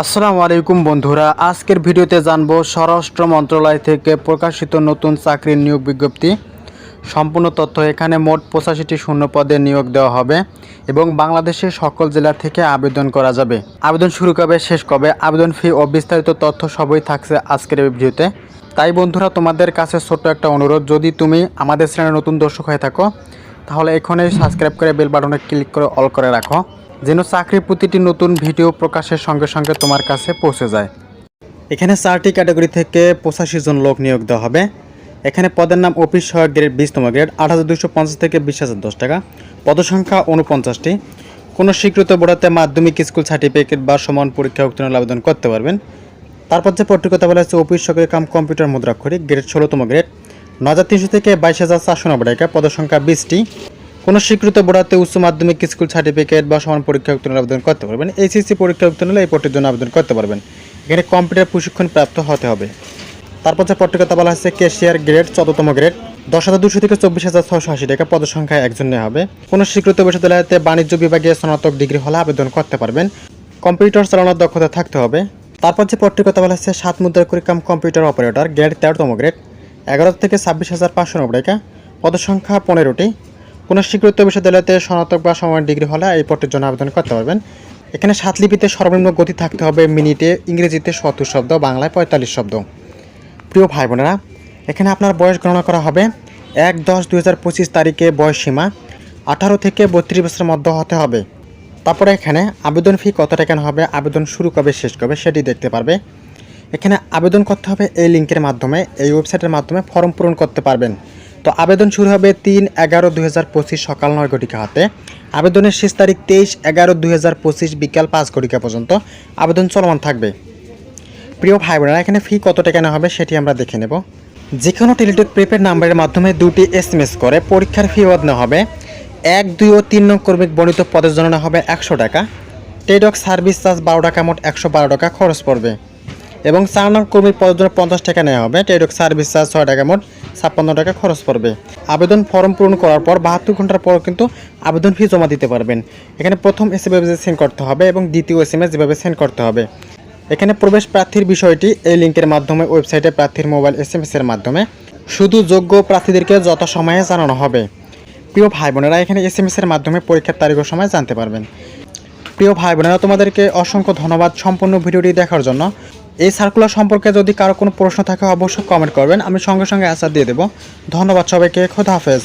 আসসালামু আলাইকুম বন্ধুরা, আজকের ভিডিওতে জানব স্বরাষ্ট্র মন্ত্রণালয় থেকে প্রকাশিত নতুন চাকরির নিয়োগ বিজ্ঞপ্তি। সম্পূর্ণ তথ্য এখানে মোট পঁচাশিটি শূন্য পদে নিয়োগ দেওয়া হবে এবং বাংলাদেশের সকল জেলা থেকে আবেদন করা যাবে। আবেদন শুরু কবে, শেষ কবে, আবেদন ফি ও বিস্তারিত তথ্য সবই থাকছে আজকের এই ভিডিওতে। তাই বন্ধুরা, তোমাদের কাছে ছোট্ট একটা অনুরোধ, যদি তুমি আমাদের চ্যানেলে নতুন দর্শক হয়ে থাকো, তাহলে এখনই সাবস্ক্রাইব করে বেল বাটনে ক্লিক করে অল করে রাখো। যেন চাকরির প্রতিটি নতুন ভিডিও প্রকাশের সঙ্গে সঙ্গে তোমার কাছে পৌঁছে যায়। এখানে চারটি ক্যাটাগরি থেকে পঁচাশি জন লোক নিয়োগ দেওয়া হবে। এখানে পদের নাম অফিস সহায়ক গ্রেড বিশতম গ্রেড, আট হাজার দুশো পঞ্চাশ থেকে বিশ হাজার দশ টাকা। পদসংখ্যা উনপঞ্চাশটি কোনো স্বীকৃত বোর্ডাতে মাধ্যমিক স্কুল সার্টিফিকেট বা সমান পরীক্ষা উত্তীর্ণ আবেদন করতে পারবেন। তারপর যে পত্রিকতা বলা হচ্ছে অফিস সহকারী কাম কম্পিউটার মুদ্রাক্ষরিক, গ্রেড ষোলোতম গ্রেড। ন হাজার তিনশো থেকে বাইশ হাজার চারশো নব্বই টাকা, পদসংখ্যা বিশটি। কোনো স্বীকৃত বোর্ডাতে উচ্চ মাধ্যমিক স্কুল সার্টিফিকেট বা সমান পরীক্ষা উত্তীর্ণ আবেদন করতে পারবেন। এইচএসসি পরীক্ষা উত্তীর্ণ হলে এই পদটির জন্য আবেদন করতে পারবেন। এখানে কম্পিউটার প্রশিক্ষণ প্রাপ্ত হতে হবে। তারপর যে পত্রিকতা বলা হচ্ছে ক্যাশিয়ার গ্রেড চতুর্থম গ্রেড দশ হাজার দুশো থেকে চব্বিশ হাজার ছশো আশি টাকা পদসংখ্যা একজন নেওয়া হবে। কোনো স্বীকৃত বিশ্ববিদ্যালয়তে বাণিজ্য বিভাগে স্নাতক ডিগ্রি হলে আবেদন করতে পারবেন। কম্পিউটার চালানোর দক্ষতা থাকতে হবে। তারপর যে পত্রিকতা বলা হচ্ছে সাত মুদ্রা কাম কম্পিউটার অপারেটর গ্রেড তেরোতম গ্রেড এগারো থেকে ছাব্বিশ হাজার পাঁচশো নব্বই টাকা। পদসংখ্যা পনেরোটি। কোনো স্বীকৃত বিশ্ববিদ্যালয়তে স্নাতক বা সমান ডিগ্রি হলে এই পদটির জন্য আবেদন করতে পারবেন। এখানে সাত লিপিতে সর্বনিম্ন গতি থাকতে হবে মিনিটে, ইংরেজিতে সত্তর শব্দ, বাংলায় পঁয়তাল্লিশ শব্দ। প্রিয় ভাই বোনেরা, এখানে আপনার বয়স গণনা করা হবে এক দশ দুই হাজার পঁচিশ তারিখে বয়স সীমা আঠারো থেকে বত্রিশ বছরের মধ্যে হতে হবে। তারপরে এখানে আবেদন ফি কত টাকা হবে, আবেদন শুরু কবে, শেষ কবে সেটি দেখতে পারবে। এখানে আবেদন করতে হবে এই লিঙ্কের মাধ্যমে, এই ওয়েবসাইটের মাধ্যমে ফর্ম পূরণ করতে পারবেন। তো আবেদন শুরু হবে তিন এগারো দুই সকাল নয় ঘটিকা হাতে। আবেদনের শেষ তারিখ তেইশ এগারো দুই বিকাল পাঁচ ঘটিকা পর্যন্ত। আবেদন চলমান থাকবে। প্রিয় ভাই বোনেরা এখানে ফি কত টাকা নেওয়া হবে সেটি আমরা দেখে নেব। যে কোনো টেলিটক প্রিপেড নাম্বারের মাধ্যমে দুটি এস এম এস করে পরীক্ষার ফি বাদ নেওয়া হবে। এক, দুই ও তিন নং কর্মিক বর্ণিত পদের জন্য হবে একশো টাকা। টেডক সার্ভিস চার্জ বারো টাকা মোট একশো বারো টাকা খরচ পড়বে। এবং চার নং কর্মীর পদের জন্য পঞ্চাশ টাকা নেওয়া হবে। টেডক সার্ভিস চার্জ ছয় টাকা মোট ছাপ্পান্ন টাকা খরচ পড়বে। আবেদন ফর্ম পূরণ করার পর বাহাত্তর ঘণ্টার পর কিন্তু আবেদন ফি জমা দিতে পারবেন। এখানে প্রথম এস এম সেন্ড করতে হবে এবং দ্বিতীয় এস এম এস যেভাবে সেন্ড করতে হবে। এখানে প্রবেশ প্রার্থীর বিষয়টি এই লিঙ্কের মাধ্যমে ওয়েবসাইটে প্রার্থীর মোবাইল এস এম এর মাধ্যমে। শুধু যোগ্য প্রার্থীদেরকে যত সময়ে জানানো হবে। প্রিয় ভাই বোনেরা এখানে এস এম এর মাধ্যমে পরীক্ষার তারিখ ও সময় জানতে পারবেন। প্রিয় ভাই বোনেরা তোমাদেরকে অসংখ্য ধন্যবাদ সম্পূর্ণ ভিডিওটি দেখার জন্য। এই সার্কুলার সম্পর্কে যদি কারও কোনো প্রশ্ন থাকে, অবশ্যই কমেন্ট করবেন। আমি সঙ্গে সঙ্গে অ্যান্সার দিয়ে দেবো। ধন্যবাদ সবাইকে। খোদা হাফেজ।